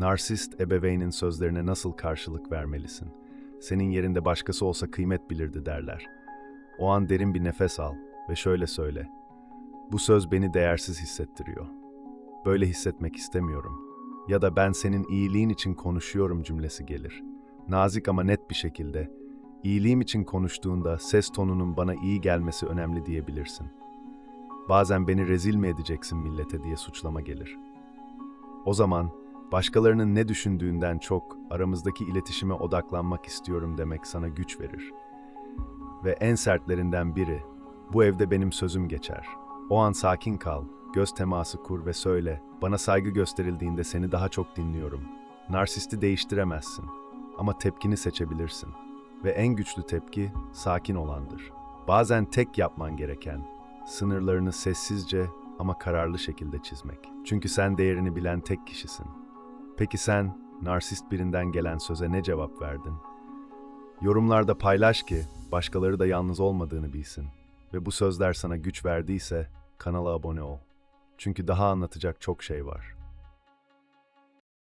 Narsist ebeveynin sözlerine nasıl karşılık vermelisin? Senin yerinde başkası olsa kıymet bilirdi derler. O an derin bir nefes al ve şöyle söyle. Bu söz beni değersiz hissettiriyor. Böyle hissetmek istemiyorum. Ya da ben senin iyiliğin için konuşuyorum cümlesi gelir. Nazik ama net bir şekilde, iyiliğim için konuştuğunda ses tonunun bana iyi gelmesi önemli diyebilirsin. Bazen beni rezil mi edeceksin millete diye suçlama gelir. O zaman başkalarının ne düşündüğünden çok aramızdaki iletişime odaklanmak istiyorum demek sana güç verir. Ve en sertlerinden biri, bu evde benim sözüm geçer. O an sakin kal, göz teması kur ve söyle, bana saygı gösterildiğinde seni daha çok dinliyorum. Narsisti değiştiremezsin ama tepkini seçebilirsin. Ve en güçlü tepki sakin olandır. Bazen tek yapman gereken, sınırlarını sessizce ama kararlı şekilde çizmek. Çünkü sen değerini bilen tek kişisin. Peki sen, narsist birinden gelen söze ne cevap verdin? Yorumlarda paylaş ki başkaları da yalnız olmadığını bilsin. Ve bu sözler sana güç verdiyse kanala abone ol. Çünkü daha anlatacak çok şey var.